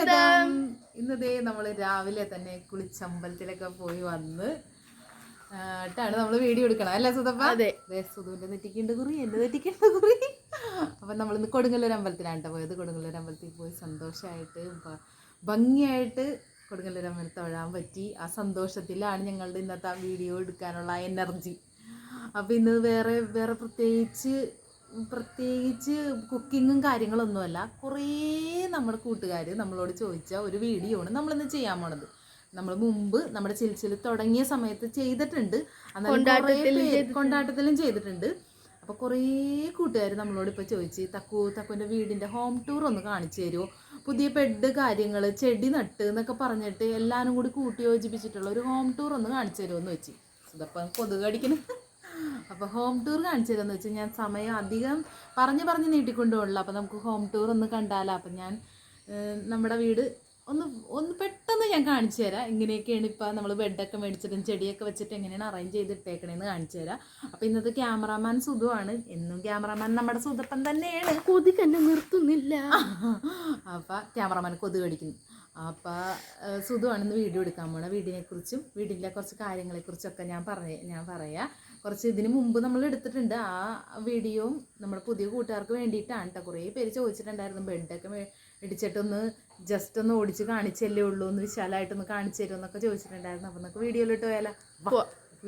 സ്വാഗതം. ഇന്നതേ നമ്മൾ രാവിലെ തന്നെ കുളിച്ചമ്പലത്തിലൊക്കെ പോയി വന്ന് ാണ് നമ്മൾ വീഡിയോ എടുക്കണം അല്ലേ സുതപ്പ? അതെ. സുധുവിന്റെ നെറ്റിക്കുണ്ട് കുറി എന്റെ നെറ്റിക്കുണ്ട് കുറി. അപ്പൊ നമ്മൾ ഇന്ന് കൊടുങ്ങല്ലൂർ അമ്പലത്തിലാണ് കേട്ടോ പോയത്. കൊടുങ്ങല്ലൂർ അമ്പലത്തിൽ പോയി സന്തോഷമായിട്ട് ഭംഗിയായിട്ട് കൊടുങ്ങല്ലൂർ അമ്പലത്ത് തൊഴാൻ പറ്റി. ആ സന്തോഷത്തിലാണ് ഞങ്ങളുടെ ഇന്നത്തെ ആ വീഡിയോ എടുക്കാനുള്ള എനർജി. അപ്പം ഇന്ന് വേറെ വേറെ പ്രത്യേകിച്ച് പ്രത്യേകിച്ച് കുക്കിങ്ങും കാര്യങ്ങളൊന്നുമല്ല. കുറേ നമ്മുടെ കൂട്ടുകാർ നമ്മളോട് ചോദിച്ച ഒരു വീഡിയോ ആണ് നമ്മളിന്ന് ചെയ്യാൻ പോണത്. നമ്മൾ മുമ്പ് നമ്മുടെ ചിൽച്ചിൽ തുടങ്ങിയ സമയത്ത് ചെയ്തിട്ടുണ്ട്. കൊണ്ടാട്ടത്തിലും ചെയ്തിട്ടുണ്ട്. അപ്പോൾ കുറേ കൂട്ടുകാർ നമ്മളോട് ഇപ്പോൾ ചോദിച്ച് തക്കു തക്കുവിന്റെ വീടിന്റെ ഹോം ടൂർ ഒന്ന് കാണിച്ചു തരുമോ പുതിയ ബെഡ് കാര്യങ്ങൾ ചെടി നട്ട് എന്നൊക്കെ പറഞ്ഞിട്ട് എല്ലാവരും കൂടി കൂട്ടി യോജിപ്പിച്ചിട്ടുള്ള ഒരു ഹോം ടൂർ ഒന്ന് കാണിച്ചു തരുമോ എന്ന് വെച്ച് ഇതപ്പം കൊതുക് കടിക്കണം അപ്പോൾ ഹോം ടൂർ കാണിച്ചു തരുമെന്ന് വെച്ചാൽ ഞാൻ സമയം അധികം പറഞ്ഞ് പറഞ്ഞ് നീട്ടിക്കൊണ്ടുപോകണല്ലോ അപ്പോൾ നമുക്ക് ഹോം ടൂർ ഒന്ന് കണ്ടാലോ? അപ്പം ഞാൻ നമ്മുടെ വീട് ഒന്ന് ഒന്ന് പെട്ടെന്ന് ഞാൻ കാണിച്ചു തരാം. ഇങ്ങനെയൊക്കെയാണ് ഇപ്പോൾ നമ്മൾ ബെഡൊക്കെ മേടിച്ചിട്ടും ചെടിയൊക്കെ വെച്ചിട്ട് എങ്ങനെയാണ് അറേഞ്ച് ചെയ്തിട്ടേക്കണേന്ന് കാണിച്ചു തരാം. അപ്പോൾ ഇന്നത്തെ ക്യാമറാമാൻ സുധുവാണ്. എന്നും ക്യാമറാമാൻ നമ്മുടെ സുധപ്പൻ തന്നെയാണ്. കൊതി തന്നെ നിർത്തുന്നില്ല. അപ്പോൾ ക്യാമറമാൻ കൊതുക് കടിക്കുന്നു. അപ്പോൾ സുധുവാണ് ഇന്ന് വീഡിയോ എടുക്കാൻ പോണ. വീടിനെക്കുറിച്ചും വീടിന്റെ കുറച്ച് കാര്യങ്ങളെക്കുറിച്ചൊക്കെ ഞാൻ പറഞ്ഞ ഞാൻ പറയാം. കുറച്ച് ഇതിന് മുമ്പ് നമ്മൾ എടുത്തിട്ടുണ്ട്. ആ വീഡിയോയും നമ്മുടെ പുതിയ കൂട്ടുകാർക്ക് വേണ്ടിയിട്ടാണ് കേട്ടോ കുറേ പേര് ചോദിച്ചിട്ടുണ്ടായിരുന്നു ബെഡൊക്കെ മേടിച്ചിട്ടൊന്ന് ജസ്റ്റ് ഒന്ന് ഓടിച്ച് കാണിച്ചല്ലേ ഉള്ളൂ ഒന്ന് വിശാലമായിട്ടൊന്ന് കാണിച്ചു തരുമോ എന്നൊക്കെ ചോദിച്ചിട്ടുണ്ടായിരുന്നു. അപ്പം നമുക്ക് വീഡിയോയിലിട്ട് പോയാലോ?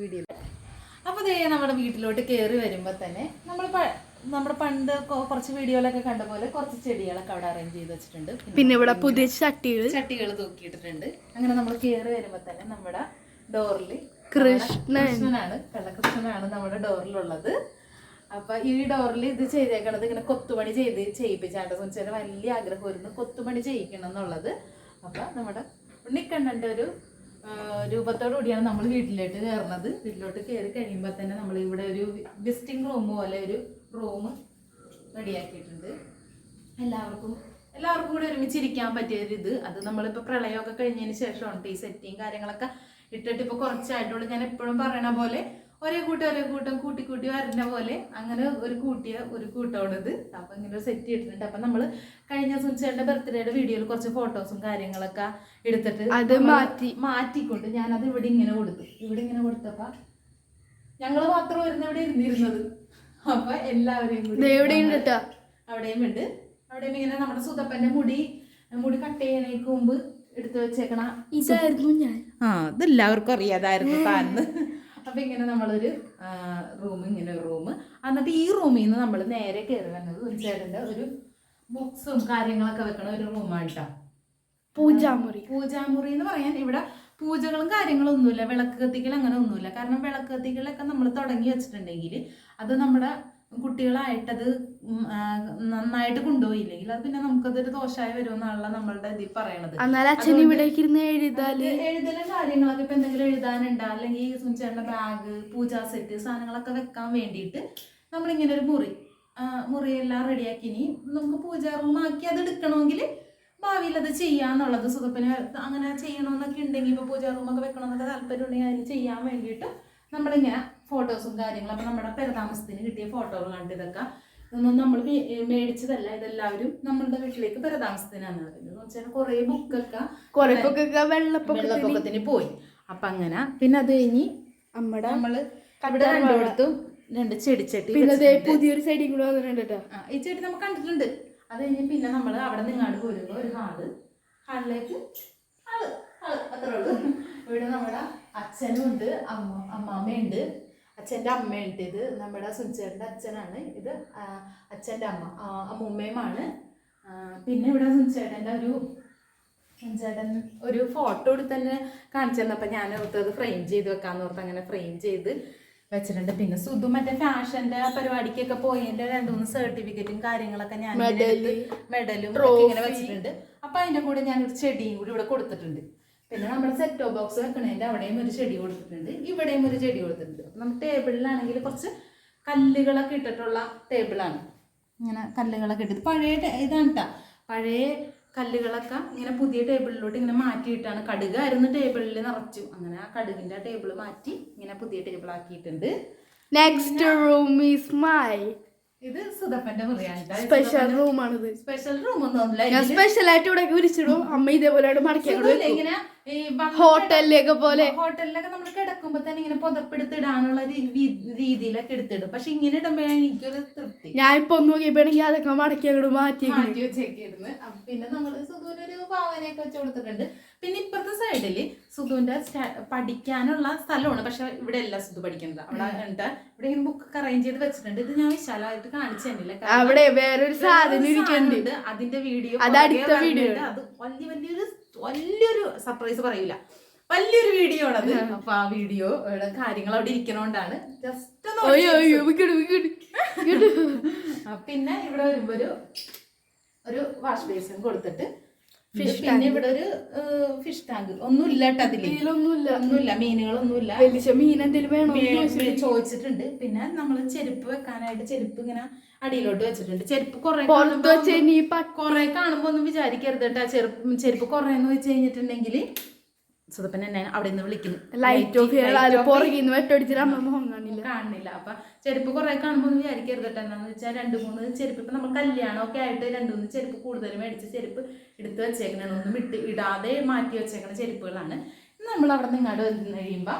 വീഡിയോ അപ്പോൾ ദേ നമ്മുടെ വീട്ടിലോട്ട് കയറി വരുമ്പോൾ തന്നെ നമ്മൾ നമ്മുടെ പണ്ട് കുറച്ച് വീഡിയോയിലൊക്കെ കണ്ട പോലെ കുറച്ച് ചെടികളൊക്കെ അവിടെ അറേഞ്ച് ചെയ്ത് വെച്ചിട്ടുണ്ട്. പിന്നെ ഇവിടെ പുതിയ ചട്ടികൾ. ചട്ടികൾ തൂക്കിയിട്ടിട്ടുണ്ട്. അങ്ങനെ നമ്മൾ കയറി വരുമ്പോൾ തന്നെ നമ്മുടെ ഡോറിൽ കൃഷ്ണൻ. കൃഷ്ണനാണ്. കള്ളകൃഷ്ണനാണ് നമ്മുടെ ഡോറിലുള്ളത്. അപ്പൊ ഈ ഡോറിൽ ഇത് ചെയ്തേക്കണത് ഇങ്ങനെ കൊത്തുപണി ചെയ്ത് ചെയ്യിപ്പിച്ചാണ്ട് സുനിച്ചേന് വലിയ ആഗ്രഹമായിരുന്നു കൊത്തുപണി ചെയ്യിക്കണം എന്നുള്ളത്. അപ്പൊ നമ്മുടെ ഉണ്ണിക്കണ്ണന്റെ ഒരു രൂപത്തോടു കൂടിയാണ് നമ്മൾ വീട്ടിലോട്ട് കയറുന്നത്. വീട്ടിലോട്ട് കയറി കഴിയുമ്പോൾ തന്നെ നമ്മൾ ഇവിടെ ഒരു വിസിറ്റിംഗ് റൂം പോലെ ഒരു റൂം റെഡിയാക്കിയിട്ടുണ്ട്. എല്ലാവർക്കും എല്ലാവർക്കും കൂടെ ഒരുമിച്ചിരിക്കാൻ ഇത് അത് നമ്മളിപ്പോൾ പ്രളയമൊക്കെ കഴിഞ്ഞതിന് ശേഷമാണ്. ഈ സെറ്റിങ് കാര്യങ്ങളൊക്കെ ഇട്ടിട്ട് ഇപ്പോൾ കുറച്ചായിട്ടുള്ളൂ. ഞാൻ എപ്പോഴും പറയണ പോലെ ഒരേ കൂട്ടം ഒരേ കൂട്ടം കൂട്ടി കൂട്ടി വരുന്ന പോലെ അങ്ങനെ ഒരു കൂട്ടിയ ഒരു കൂട്ടമാണിത് അപ്പോൾ ഇങ്ങനെ ഒരു സെറ്റ് ചെയ്തിട്ടുണ്ട് അപ്പം നമ്മൾ കഴിഞ്ഞ സുനിച്ചേട്ടന്റെ ബർത്ത്ഡേയുടെ വീഡിയോയിൽ കുറച്ച് ഫോട്ടോസും കാര്യങ്ങളൊക്കെ എടുത്തിട്ട് അത് മാറ്റി. മാറ്റിക്കൊണ്ട് ഞാനത് ഇവിടെ ഇങ്ങനെ കൊടുത്തു. ഇവിടെ ഇങ്ങനെ കൊടുത്തപ്പോൾ മാത്രം വരുന്ന ഇവിടെ ഇരുന്നിരുന്നത്. അപ്പൊ എല്ലാവരെയും കൂടി ഉണ്ട് ട്ടോ. അവിടെയും ഉണ്ട്. അവിടെയും ഇങ്ങനെ നമ്മുടെ സുതപ്പന്റെ മുടി മുടി കട്ട് ചെയ്യണേക്ക് മുമ്പ് എടുത്തു വെച്ചേക്കണ ഇതായിരുന്നു ഞാൻ. ആ ഇതെല്ലാവർക്കും അറിയാതായിരുന്നു താന്ന് അപ്പൊ ഇങ്ങനെ നമ്മളൊരു റൂം ഇങ്ങനെ ഒരു റൂം എന്നിട്ട് ഈ റൂമിൽ നിന്ന് നമ്മൾ നേരെ കയറി വന്നത് ഒരു ചേട്ടന്റെ ഒരു ബുക്സും കാര്യങ്ങളൊക്കെ വെക്കണ ഒരു റൂമാണ് കേട്ടോ പൂജാമുറി. പൂജാമുറി എന്ന് പറയാൻ ഇവിടെ പൂജകളും കാര്യങ്ങളും ഒന്നുമില്ല വിളക്ക് കത്തിക്കൽ അങ്ങനെ ഒന്നുമില്ല. കാരണം വിളക്ക് കത്തിക്കലൊക്കെ നമ്മൾ തുടങ്ങി വെച്ചിട്ടുണ്ടെങ്കിൽ അത് നമ്മുടെ കുട്ടികളായിട്ടത് നന്നായിട്ട് കൊണ്ടുപോയില്ലെങ്കിൽ അത് പിന്നെ നമുക്കതൊരു ദോഷമായി വരുമെന്നുള്ള നമ്മളുടെ ഇതിൽ പറയണത്. അച്ഛൻ ഇവിടേക്ക് ഇരുന്ന് എഴുതാൽ? കാര്യങ്ങളൊക്കെ ഇപ്പൊ എന്തെങ്കിലും എഴുതാനുണ്ടോ? അല്ലെങ്കിൽ സുനിച്ചേട്ടന്റെ ബാഗ് പൂജാ സെറ്റ് സാധനങ്ങളൊക്കെ വെക്കാൻ വേണ്ടിയിട്ട് നമ്മളിങ്ങനെ ഒരു മുറി മുറി മുറിയെല്ലാം റെഡിയാക്കി ഇനി നമുക്ക് പൂജാ റൂം ആക്കി അത് എടുക്കണമെങ്കിൽ ഭാവിയിൽ അത് ചെയ്യാന്നുള്ളത് സുഖപ്പിന് അങ്ങനെ ചെയ്യണമെന്നൊക്കെ ഉണ്ടെങ്കിൽ ഇപ്പോൾ പൂജാ റൂമൊക്കെ വെക്കണമെന്നൊക്കെ താല്പര്യം ഉണ്ടെങ്കിൽ അതിന് ചെയ്യാൻ വേണ്ടിയിട്ട് നമ്മളിങ്ങനെ ഫോട്ടോസും കാര്യങ്ങളും അപ്പം നമ്മുടെ പെരതാമസത്തിന് കിട്ടിയ ഫോട്ടോകൾ കണ്ട് ഇതൊക്കെ. ഇതൊന്നും നമ്മൾ മേടിച്ചതല്ല ഇതെല്ലാവരും നമ്മളുടെ വീട്ടിലേക്ക് പെരതാമസത്തിനാണ് എന്ന് വെച്ചാൽ കുറേ ബുക്കൊക്കെ കൊറേ ബുക്കൊക്കെ വെള്ളപ്പൊക്കത്തിന് പോയി. അപ്പൊ അങ്ങനെ പിന്നെ അത് കഴിഞ്ഞ് നമ്മുടെ നമ്മൾ ഇവിടെ രണ്ടിടത്തും രണ്ട് ചെടിച്ചട്ടി പിന്നെ പുതിയൊരു സൈഡിൽ കൂടെ വന്നിട്ടുണ്ട് കേട്ടോ ഈ ചെടി നമ്മൾ കണ്ടിട്ടുണ്ട്. അത് കഴിഞ്ഞ് പിന്നെ നമ്മൾ അവിടെ നിങ്ങാണ്ട് പോരുമ്പോൾ ഒരു ഹാൾ. ഹാൾ അത്രേ ഉള്ളൂ. ഇവിടെ നമ്മുടെ അച്ഛനും ഉണ്ട് അമ്മ അമ്മാമ്മയുണ്ട്. അച്ഛന്റെ അമ്മയുണ്ട്. ഇത് നമ്മുടെ സുനിച്ചേട്ടന്റെ അച്ഛനാണ്. ഇത് അച്ഛന്റെ അമ്മ അമ്മൂമ്മയുമാണ്. പിന്നെ ഇവിടെ സുനിച്ചേട്ടന്റെ ഒരു സുനിച്ചേട്ടൻ ഒരു ഫോട്ടോ എടുത്ത് തന്നെ കാണിച്ചു അപ്പം ഞാൻ ഓർത്ത് അത് ഫ്രെയിം ചെയ്ത് വെക്കാമെന്ന് ഓർത്ത് അങ്ങനെ ഫ്രെയിം ചെയ്ത് വെച്ചിട്ടുണ്ട്. പിന്നെ സുധു മറ്റേ ഫാഷന്റെ പരിപാടിക്കൊക്കെ പോയതിന്റെ രണ്ട് മൂന്ന് സർട്ടിഫിക്കറ്റും കാര്യങ്ങളൊക്കെ ഞാൻ മെഡലും ഇങ്ങനെ വെച്ചിട്ടുണ്ട്. അപ്പൊ അതിന്റെ കൂടെ ഞാൻ ഒരു ചെടിയും കൂടി ഇവിടെ കൊടുത്തിട്ടുണ്ട്. പിന്നെ നമ്മുടെ സെറ്റോ ബോക്സ് വെക്കണതിന്റെ അവിടെയും ഒരു ചെടി കൊടുത്തിട്ടുണ്ട്. ഇവിടെയും ഒരു ചെടി കൊടുത്തിട്ടുണ്ട്. നമുക്ക് ടേബിളിലാണെങ്കിൽ കുറച്ച് കല്ലുകളൊക്കെ ഇട്ടിട്ടുള്ള ടേബിളാണ് ഇങ്ങനെ കല്ലുകളൊക്കെ ഇട്ടിട്ട് പഴയ ഇതാണ് കേട്ടോ പഴയ കല്ലുകളൊക്കെ ഇങ്ങനെ പുതിയ ടേബിളിലോട്ട് ഇങ്ങനെ മാറ്റിയിട്ടാണ്. കടുകായിരുന്നു ടേബിളിൽ നിറച്ചു. അങ്ങനെ ആ കടുകിന്റെ ടേബിൾ മാറ്റി ഇങ്ങനെ പുതിയ ടേബിൾ ആക്കിയിട്ടുണ്ട് നെക്സ്റ്റ് റൂം ഈസ് മൈ ഇത് സുധപ്പന്റെ മുറിയാണ് സ്പെഷ്യൽ റൂമാണിത് സ്പെഷ്യൽ റൂം ഒന്നും സ്പെഷ്യൽ ആയിട്ട് ഇവിടെ വിരിച്ചിടും അമ്മ ഇതേപോലെ മടക്കി. ഇങ്ങനെ ഈ ഹോട്ടലിലൊക്കെ പോലെ. ഹോട്ടലിലൊക്കെ നമ്മൾ കിടക്കുമ്പോ തന്നെ ഇങ്ങനെ പുതപ്പെടുത്തിടാനുള്ള രീതിയിലൊക്കെ എടുത്തിടും. പക്ഷെ ഇങ്ങനെ ഇടുമ്പോഴാണ് എനിക്കൊരു തൃപ്തി. ഞാൻ ഇപ്പൊ ഒന്ന് നോക്കിയപ്പോഴെങ്കിൽ അതൊക്കെ മടക്കി അങ്ങോട്ട് മാറ്റി മാറ്റി വെച്ചേക്കിരുന്ന്. പിന്നെ നമ്മൾ സുധുവിന് ഒരു ഭാവനയൊക്കെ വെച്ച് കൊടുത്തിട്ടുണ്ട്. പിന്നെ ഇപ്പുറത്തെ സൈഡിൽ സുധുവിന്റെ പഠിക്കാനുള്ള സ്ഥലമാണ്. പക്ഷെ ഇവിടെ അല്ല സുധു പഠിക്കുന്നത്. അവിടെ എന്താ ഇവിടെ ഇങ്ങനെ ബുക്ക് അറേഞ്ച് ചെയ്ത് വെച്ചിട്ടുണ്ട്. ഇത് ഞാൻ വിശാലമായിട്ട് കാണിച്ചു തന്നില്ല. അവിടെ വേറൊരു സാധനം അതിന്റെ വീഡിയോ. അത് വലിയ വലിയൊരു വലിയൊരു സർപ്രൈസ് പറയൂല. വലിയൊരു വീഡിയോ ആണത്. അപ്പൊ ആ വീഡിയോ കാര്യങ്ങൾ അവിടെ ഇരിക്കണോണ്ടാണ് ജസ്റ്റ് പിന്നെ ഇവിടെ വരുമ്പോ ഒരു ഒരു വാഷ് ബേസിൻ കൊടുത്തിട്ട് Fish പിന്നെ ഇവിടെ ഒരു ഫിഷ് ടാങ്ക് ഒന്നുമില്ല കേട്ടോ അതിൽ. ഇതിലൊന്നുമില്ല. ഒന്നുമില്ല മീനുകളൊന്നുമില്ല. വലിയ മീൻ എന്തെങ്കിലും വേണോ ചോദിച്ചിട്ടുണ്ട്. പിന്നെ നമ്മൾ ചെരുപ്പ് വെക്കാനായിട്ട് ചെരുപ്പ് ഇങ്ങനെ അടിയിലോട്ട് വെച്ചിട്ടുണ്ട്. ചെരുപ്പ് കുറെ പുറത്ത് വെച്ച് ഇനി കുറെ കാണുമ്പോ ഒന്നും വിചാരിക്കരുത് കേട്ടോ. ചെരുപ്പ് ചെരുപ്പ് കുറെ എന്ന് വെച്ച് കഴിഞ്ഞിട്ടുണ്ടെങ്കിൽ സുതപ്പൻ എന്നെ അവിടെ നിന്ന് വിളിക്കുന്നു ലൈറ്റ് ഓഫ് പുറകിൽ നിന്ന് വെട്ടടിച്ചിട്ട് അമ്മ കാണുന്നില്ല. അപ്പൊ ചെരുപ്പ് കുറെ കാണുമ്പോൾ ഒന്നും വിചാരിക്കരുത് എന്താണെന്ന് വെച്ചാൽ രണ്ട് മൂന്ന് ചെരുപ്പ് ഇപ്പൊ നമ്മൾ കല്യാണമൊക്കെ ആയിട്ട് രണ്ട് മൂന്ന് ചെരുപ്പ് കൂടുതൽ മേടിച്ച് ചെരുപ്പ് എടുത്ത് വെച്ചേക്കണേ. ഒന്നും ഇട്ട് ഇടാതെ മാറ്റി വെച്ചേക്കണ ചെരുപ്പുകളാണ്. നമ്മൾ അവിടെ നിന്ന് ഇങ്ങോട്ട് വന്ന് കഴിയുമ്പോ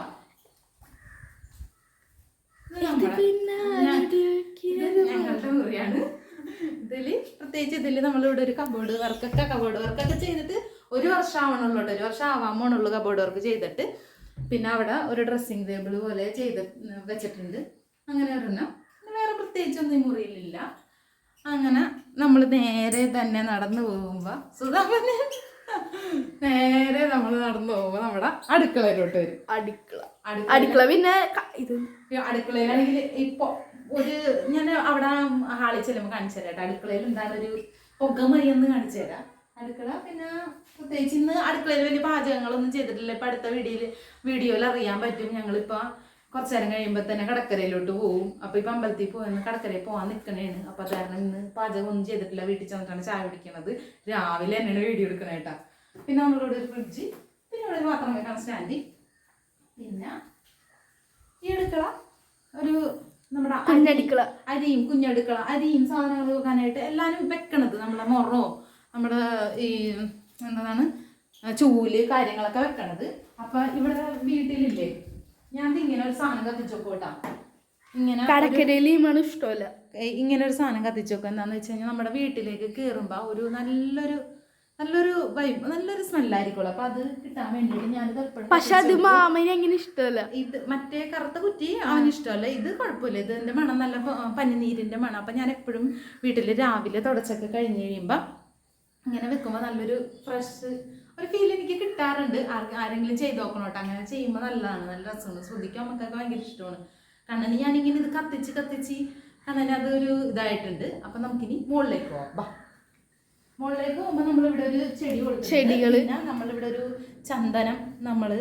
ഞങ്ങളുടെ മുറിയാണ്. ഇതിൽ പ്രത്യേകിച്ച് ഇതിൽ നമ്മളിവിടെ ഒരു കബോർഡ് വർക്കൊക്കെ കബോർഡ് വർക്കൊക്കെ ചെയ്തിട്ട് ഒരു വർഷം ആവണുള്ളൂ ഒരു വർഷം ആവാൻ പോണുള്ളൂ കബോർഡ് വർക്ക് ചെയ്തിട്ട്. പിന്നെ അവിടെ ഒരു ഡ്രസ്സിങ് ടേബിൾ പോലെ ചെയ്ത് വെച്ചിട്ടുണ്ട്. അങ്ങനെ ഒരെണ്ണം. വേറെ പ്രത്യേകിച്ചൊന്നും ഈ മുറിയിലില്ല. അങ്ങനെ നമ്മൾ നേരെ തന്നെ നടന്നു പോകുമ്പോൾ സുധാമന് നേരെ നമ്മൾ നടന്നു പോകുമ്പോൾ നമ്മുടെ അടുക്കളയിലോട്ട് വരും. അടുക്കള. അടുക്കള പിന്നെ ഇത് അടുക്കളയിലാണെങ്കിൽ ഇപ്പൊ ഒരു ഞാൻ അവിടെ ഹാളിൽ ചെല്ലുമ്പോൾ കാണിച്ചു തരാം അടുക്കളയിൽ എന്താണ് ഒരു പുകമറിയെന്ന് കാണിച്ചു തരാം അടുക്കള. പിന്നെ പ്രത്യേകിച്ച് ഇന്ന് അടുക്കളയിൽ വലിയ പാചകങ്ങളൊന്നും ചെയ്തിട്ടില്ല. ഇപ്പൊ അടുത്ത വീഡിയോയിൽ വീഡിയോയിൽ അറിയാൻ പറ്റും. ഞങ്ങളിപ്പോ കുറച്ചു നേരം കഴിയുമ്പോൾ തന്നെ കടക്കരയിലോട്ട് പോകും അപ്പൊ ഇപ്പൊ അമ്പലത്തിൽ പോകുന്ന കടക്കരയിൽ പോകാൻ നിൽക്കണേണ്. അപ്പൊ അത് കാരണം ഇന്ന് പാചകം ഒന്നും ചെയ്തിട്ടില്ല. വീട്ടിൽ ചെന്നിട്ടാണ് ചായ കുടിക്കണത്. രാവിലെ തന്നെയാണ് വീഡിയോ എടുക്കണേ കേട്ടാ പിന്നെ നമ്മളിവിടെ ഒരു ഫ്രിഡ്ജ് പിന്നെ ഇവിടെ ഒരു പാത്രം വെക്കാൻ സ്റ്റാൻഡ് പിന്നെ ഈ അടുക്കള ഒരു നമ്മുടെ അരിയും കുഞ്ഞടുക്കള. അരിയും സാധനങ്ങൾ വെക്കാനായിട്ട് എല്ലാവരും വെക്കണത് നമ്മളെ മൊറോ? നമ്മുടെ ഈ എന്താണ് ചൂൽ കാര്യങ്ങളൊക്കെ വെക്കണത്. അപ്പൊ ഇവിടെ വീട്ടിലില്ലേ? ഞാൻ ഇങ്ങനെ ഒരു സാധനം കത്തിച്ചു നോക്കൂട്ടാ ഇങ്ങനെ കടക്കരയിലാണ് ഇഷ്ടമല്ല ഇങ്ങനെ ഒരു സാധനം കത്തിച്ചു നോക്കുക എന്താന്ന് വെച്ച് കഴിഞ്ഞാൽ നമ്മുടെ വീട്ടിലേക്ക് കയറുമ്പോൾ ഒരു നല്ലൊരു നല്ലൊരു വൈബ് നല്ലൊരു സ്മെല്ലായിരിക്കുമല്ലോ അപ്പൊ അത് കിട്ടാൻ വേണ്ടിയിട്ട് ഞാനിത് എപ്പോഴും പക്ഷെ അത് മാമന് അങ്ങനെ ഇഷ്ടമല്ല ഇത് മറ്റേ കറുത്ത കുറ്റി അവന് ഇഷ്ടമല്ല. ഇത് കുഴപ്പമില്ല. ഇതിന്റെ മണം നല്ല പനിനീരിന്റെ മണം. അപ്പൊ ഞാൻ എപ്പോഴും വീട്ടിൽ രാവിലെ തുടച്ചൊക്കെ കഴിഞ്ഞ് കഴിയുമ്പോൾ ഇങ്ങനെ വെക്കുമ്പോൾ നല്ലൊരു ഫ്രഷ് ഒരു ഫീൽ എനിക്ക് കിട്ടാറുണ്ട്. ആരെങ്കിലും ചെയ്ത് നോക്കണോട്ടോ അങ്ങനെ ചെയ്യുമ്പോൾ നല്ലതാണ്. നല്ല രസമാണ്. ശ്രദ്ധിക്കാൻ നമുക്കൊക്കെ ഭയങ്കര ഇഷ്ടമാണ്. കണ്ണന് ഞാനിങ്ങനെ ഇത് കത്തിച്ച് കത്തിച്ച് കണ്ണന് അതൊരു ഇതായിട്ടുണ്ട്. അപ്പൊ നമുക്കിനി മുകളിലേക്ക് പോവാം. ബാ. മുകളിലേക്ക് പോകുമ്പോൾ നമ്മളിവിടെ ഒരു ചെടി ചെടികൾ നമ്മളിവിടെ ഒരു ചന്ദനം നമ്മൾ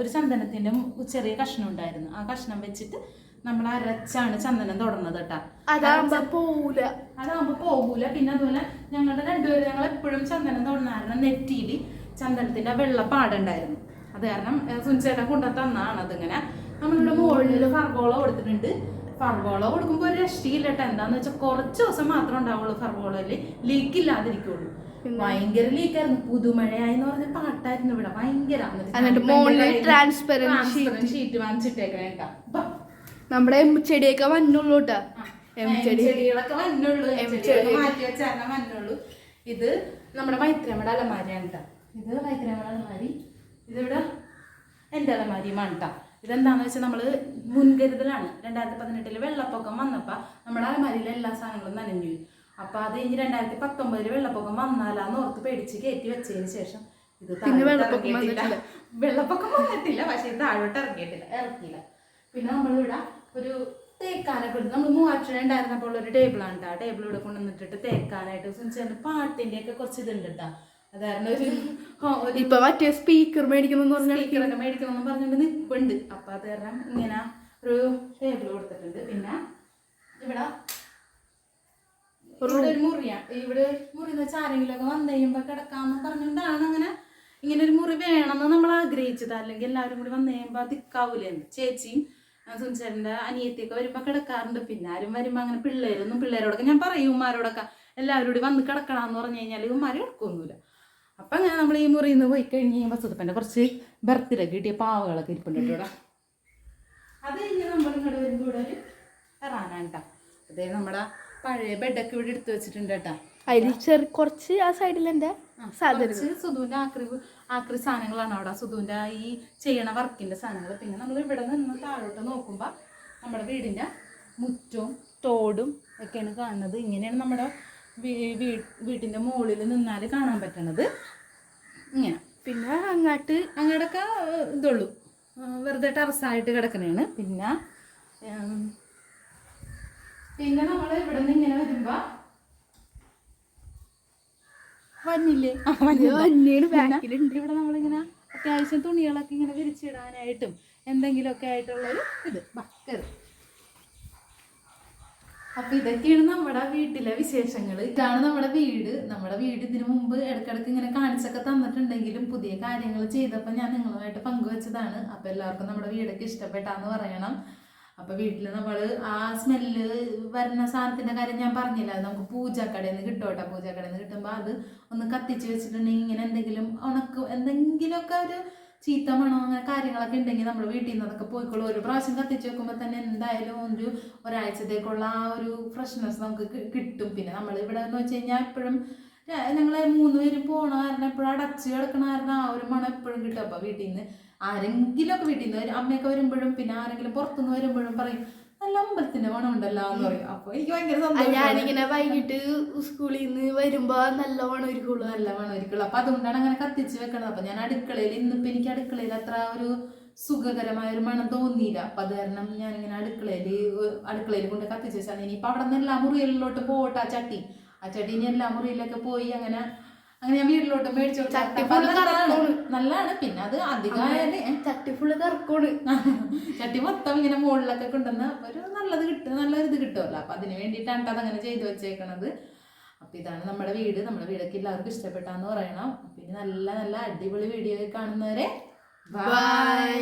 ഒരു ചന്ദനത്തിന്റെ ചെറിയ കഷ്ണം ഉണ്ടായിരുന്നു. ആ കഷ്ണം വെച്ചിട്ട് നമ്മൾ അരച്ചാണ് ചന്ദനം തുടർന്നത് കേട്ടാ. അതാകുമ്പോ പോകൂല അതാകുമ്പോ പോകൂല പിന്നെ അതുപോലെ ഞങ്ങളുടെ രണ്ടുപേരും ഞങ്ങൾ എപ്പോഴും ചന്ദനം തുടർന്നായിരുന്നു നെറ്റിയിൽ ചന്ദനത്തിന്റെ ആ വെള്ള പാടുണ്ടായിരുന്നു അത് കാരണം സുനിച്ചേട്ടൻ കൊണ്ടു തന്നാണ് അതിങ്ങനെ. നമ്മളുടെ മുകളിൽ ഫർബോള കൊടുത്തിട്ടുണ്ട്. ഫർബോള കൊടുക്കുമ്പോൾ ഒരു രക്ഷയില്ല കേട്ടോ. എന്താന്ന് വെച്ചാൽ കുറച്ച് ദിവസം മാത്രമേ ഉണ്ടാവുള്ളൂ ഫർബോളയിൽ ലീക്ക് ഇല്ലാതിരിക്കുള്ളൂ. ഭയങ്കര ലീക്കായിരുന്നു പുതുമഴയായി എന്ന് പറഞ്ഞ പാട്ടായിരുന്നു ഇവിടെ. ഭയങ്കര. transparent ഷീറ്റ് വാങ്ങിച്ചിട്ടേക്കണേ കേട്ടാ. ബാ. നമ്മുടെ എം ചെടിയൊക്കെ വന്നുള്ളൂ കേട്ടാ എം എം ചെടി. ചെടികളൊക്കെ വന്നുള്ളൂ. എം ചെടി. മാറ്റി വെച്ചാൽ വന്നുള്ളൂ. ഇത് നമ്മുടെ മൈത്രമ്മയുടെ അലമാരിയാണ് കേട്ടോ ഇത് മൈത്രമ്മയുടെ അലമാരി. ഇതിവിടെ എന്റെ അലമാരിയുമാണ് കേട്ടോ ഇതെന്താന്ന് വെച്ചാൽ നമ്മൾ മുൻകരുതലാണ്. രണ്ടായിരത്തി പതിനെട്ടിൽ വെള്ളപ്പൊക്കം വന്നപ്പോൾ നമ്മുടെ അലമാരിയിലെ എല്ലാ സാധനങ്ങളും നനഞ്ഞു. അപ്പൊ അത് കഴിഞ്ഞ് രണ്ടായിരത്തി പത്തൊമ്പതിൽ വെള്ളപ്പൊക്കം വന്നാലാന്ന് ഓർത്ത് പേടിച്ച് കയറ്റി വെച്ചതിന് ശേഷം ഇത്. വന്നിട്ടില്ല. വെള്ളപ്പൊക്കം വന്നിട്ടില്ല. പക്ഷെ ഇത് താഴോട്ട് ഇറങ്ങിയിട്ടില്ല. ഇറക്കിയില്ല. പിന്നെ നമ്മളിവിടെ ഒരു തേക്കാനൊക്കെ ഉണ്ട് നമ്മൾ മൂവാറ്റിന് ഉണ്ടായിരുന്നപ്പോൾ ഒരു ടേബിളാണ് കേട്ടോ ആ ടേബിൾ ഇവിടെ കൊണ്ടുവന്നിട്ടിട്ട് തേക്കാനായിട്ട് സുനിച്ചേട്ടൻ പാട്ടിന്റെ ഒക്കെ കുറച്ച് ഇതുണ്ട് കേട്ടോ അതായിരുന്നു ഒരു ഇപ്പൊ മറ്റേ സ്പീക്കർ മേടിക്കണം പറഞ്ഞാൽ സ്പീക്കറൊക്കെ മേടിക്കണമെന്ന് പറഞ്ഞുകൊണ്ട് നിൽപ്പുണ്ട് അപ്പൊ അത് കാരണം ഇങ്ങനെ ഒരു ടേബിൾ കൊടുത്തിട്ടുണ്ട്. പിന്നെ ഇവിടെ ഇവിടെ ഒരു മുറിയാണ് ഇവിടെ മുറി എന്ന് വെച്ചാൽ ആരെങ്കിലും ഒക്കെ വന്നു കഴിയുമ്പോൾ കിടക്കാമെന്ന് പറഞ്ഞുകൊണ്ടാണ് അങ്ങനെ ഇങ്ങനെ ഒരു മുറി വേണമെന്ന് നമ്മൾ ആഗ്രഹിച്ചത്. അല്ലെങ്കിൽ എല്ലാവരും കൂടി വന്നു കഴിയുമ്പോൾ ദിക്കാവൂലേ ചേച്ചിയും സുനിച്ചേട്ടന്റെ അനിയത്തിയൊക്കെ വരുമ്പോൾ കിടക്കാറുണ്ട്. പിന്നെ ആരും വരുമ്പോൾ അങ്ങനെ പിള്ളേരൊന്നും പിള്ളേരോടൊക്കെ ഞാൻ പറയും ഉമ്മാരോടൊക്കെ. എല്ലാവരും കൂടി വന്ന് കിടക്കണമെന്ന് പറഞ്ഞു കഴിഞ്ഞാൽ ഉമ്മാർ കിടക്കൊന്നുമില്ല. അപ്പം അങ്ങനെ നമ്മൾ ഈ മുറിയിൽ നിന്ന് പോയി കഴിഞ്ഞ് കഴിയുമ്പോൾ സുതപ്പന്റെ കുറച്ച് ബർത്ത്ഡേ കിട്ടിയ പാവകളൊക്കെ ഇരിപ്പുണ്ട് കേട്ടോ. അത് കഴിഞ്ഞ് നമ്മൾ ഇങ്ങോട്ട് വരുമ്പോൾ ഒരു ഇറാനാണ് കേട്ടോ. അതേ നമ്മുടെ പഴയ ബെഡൊക്കെ ഇവിടെ എടുത്തു വെച്ചിട്ടുണ്ട് കേട്ടോ. അതിൽ ചെറു കുറച്ച് ആ സൈഡിൽ എന്റെ സാധനം സുധുവിന്റെ ആക്രി ആക്രി സാധനങ്ങളാണ് അവിടെ. സുധുവിന്റെ ഈ ചെയ്യണ വർക്കിന്റെ സാധനങ്ങൾ പിന്നെ നമ്മൾ ഇവിടെ നിന്ന് താഴോട്ട് നോക്കുമ്പോൾ നമ്മുടെ വീടിന്റെ മുറ്റവും തോടും ഒക്കെയാണ് കാണുന്നത്. ഇങ്ങനെയാണ് നമ്മുടെ വീട്ടിന്റെ മുകളിൽ നിന്നാൽ കാണാൻ പറ്റണത്. ഇങ്ങനെ. പിന്നെ അങ്ങോട്ട് അങ്ങോട്ടൊക്കെ ഇതുള്ളൂ. വെറുതെ ടെറസായിട്ട് കിടക്കണേണ്. പിന്നെ പിന്നെ നമ്മൾ ഇവിടെ നിന്ന് ഇങ്ങനെ വരുമ്പോ വന്നില്ലേ? ബാക്കിലുണ്ട്. ഇവിടെ നമ്മളിങ്ങനെ അത്യാവശ്യം തുണികളൊക്കെ ഇങ്ങനെ വിരിച്ചിടാനായിട്ടും എന്തെങ്കിലുമൊക്കെ ആയിട്ടുള്ളൊരു ഇത്. ബക്കത് അപ്പൊ ഇതൊക്കെയാണ് നമ്മുടെ വീട്ടിലെ വിശേഷങ്ങൾ ഇതാണ് നമ്മുടെ വീട്. നമ്മുടെ വീട് ഇതിനു മുമ്പ് ഇടക്കിടക്ക് ഇങ്ങനെ കാണിച്ചൊക്കെ തന്നിട്ടുണ്ടെങ്കിലും പുതിയ കാര്യങ്ങൾ ചെയ്തപ്പോൾ ഞാൻ നിങ്ങളുമായിട്ട് പങ്കുവച്ചതാണ്. അപ്പൊ എല്ലാവർക്കും നമ്മുടെ വീടൊക്കെ ഇഷ്ടപ്പെട്ടാന്ന് പറയണം. അപ്പൊ വീട്ടിൽ നമ്മൾ ആ സ്മെല്ല് വരുന്ന സാധനത്തിന്റെ കാര്യം ഞാൻ പറഞ്ഞില്ല. അത് നമുക്ക് പൂജക്കടയിൽ നിന്ന് കിട്ടും പൂജക്കടയിൽ നിന്ന് കിട്ടുമ്പോൾ അത് ഒന്ന് കത്തിച്ച് വെച്ചിട്ടുണ്ടെങ്കിൽ ഇങ്ങനെ എന്തെങ്കിലും ഉണക്ക് എന്തെങ്കിലുമൊക്കെ ഒരു ചീത്ത മണോ അങ്ങനെ കാര്യങ്ങളൊക്കെ ഉണ്ടെങ്കിൽ നമ്മൾ വീട്ടിൽ നിന്ന് അതൊക്കെ പോയിക്കോളും. ഒരു പ്രാവശ്യം കത്തിച്ച് വെക്കുമ്പോൾ തന്നെ എന്തായാലും ഒരു ഒരാഴ്ചത്തേക്കുള്ള ആ ഒരു ഫ്രഷ്നെസ് നമുക്ക് കിട്ടും. പിന്നെ നമ്മൾ ഇവിടെ എന്ന് വെച്ച് കഴിഞ്ഞാൽ എപ്പോഴും ഞങ്ങൾ മൂന്ന് പേര് പോണ കാരണം എപ്പോഴും അടച്ച് കിടക്കണ കാരണം ആ ഒരു മണം എപ്പോഴും കിട്ടും. അപ്പോൾ വീട്ടിൽ നിന്ന് ആരെങ്കിലും ഒക്കെ വീട്ടിൽ നിന്ന് അമ്മയൊക്കെ വരുമ്പോഴും പിന്നെ ആരെങ്കിലും പുറത്തുനിന്ന് വരുമ്പോഴും പറയും നല്ല അമ്പലത്തിന്റെ മണം ഉണ്ടല്ലോ എന്ന് പറയും. അപ്പൊ എനിക്ക് ഭയങ്കര സന്തോഷം ഞാനിങ്ങനെ വൈകിട്ട് സ്കൂളിൽ നിന്ന് വരുമ്പോ നല്ല പണം ഒരുക്കുള്ളൂ നല്ല മണമായിരിക്കുള്ളൂ അപ്പൊ അതുകൊണ്ടാണ് അങ്ങനെ കത്തിച്ച് വെക്കണത്. അപ്പൊ ഞാൻ അടുക്കളയിൽ ഇന്നിപ്പോ എനിക്ക് അടുക്കളയിൽ അത്ര ഒരു സുഖകരമായ ഒരു മണം തോന്നിയില്ല. അപ്പൊ അത് കാരണം ഞാനിങ്ങനെ അടുക്കളയിൽ അടുക്കളയിൽ കൊണ്ട് കത്തിച്ച് വെച്ചാൽ ഇനിയിപ്പൊ അവിടെ നിന്ന് എല്ലാ മുറിയിലോട്ട് പോട്ടെ ആ ചട്ടി. ആ ചട്ടി ഇനി എല്ലാ മുറിയിലൊക്കെ പോയി അങ്ങനെ അങ്ങനെ ഞാൻ വീട്ടിലോട്ട് മേടിച്ചു അത് നല്ലതാണ്. പിന്നെ അത് അധികമായാൽ ചട്ടി ഫുള്ള് ചട്ടി മൊത്തം ഇങ്ങനെ മുകളിലൊക്കെ കൊണ്ടുവന്ന ഒരു നല്ലത് കിട്ടും. നല്ലൊരു ഇത് കിട്ടുമല്ലോ അപ്പൊ അതിന് വേണ്ടിയിട്ടാണ് അങ്ങനെ ചെയ്തു വെച്ചേക്കണത്. അപ്പൊ ഇതാണ് നമ്മുടെ വീട്. നമ്മുടെ വീടൊക്കെ എല്ലാവർക്കും ഇഷ്ടപ്പെട്ടാന്ന് പറയണം. പിന്നെ നല്ല നല്ല അടിപൊളി വീഡിയോ കാണുന്നവരെ ബൈ